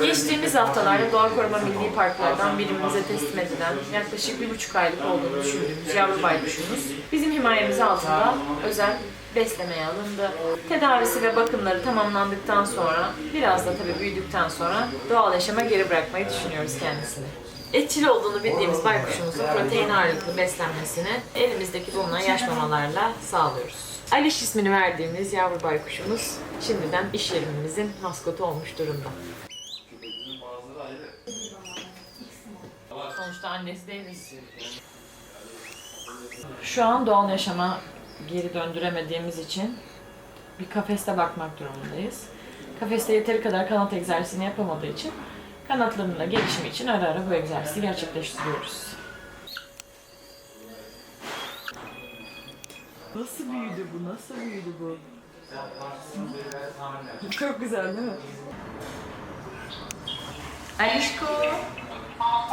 Geçtiğimiz haftalarda Doğa Koruma Milli Parklardan birimize teslim edilen yaklaşık bir buçuk aylık olduğunu düşündüğümüz yavru baykuşumuz bizim himayemiz altında özel beslemeye alındı. Tedavisi ve bakımları tamamlandıktan sonra biraz da tabii büyüdükten sonra doğal yaşama geri bırakmayı düşünüyoruz kendisini. Etçil olduğunu bildiğimiz baykuşumuzun protein ağırlıklı beslenmesini elimizdeki bulunan yaş mamalarla sağlıyoruz. Aliş ismini verdiğimiz yavru baykuşumuz şimdiden iş yerimizin maskotu olmuş durumda. Sonuçta annesi değil miyiz? Şu an doğal yaşama geri döndüremediğimiz için bir kafeste bakmak durumundayız. Kafeste yeteri kadar kanat egzersizini yapamadığı için kanatlarının da gelişimi için ara ara bu egzersizi gerçekleştiriyoruz. Nasıl büyüdü bu? Nasıl büyüdü bu? Çok güzel değil mi? Alişko.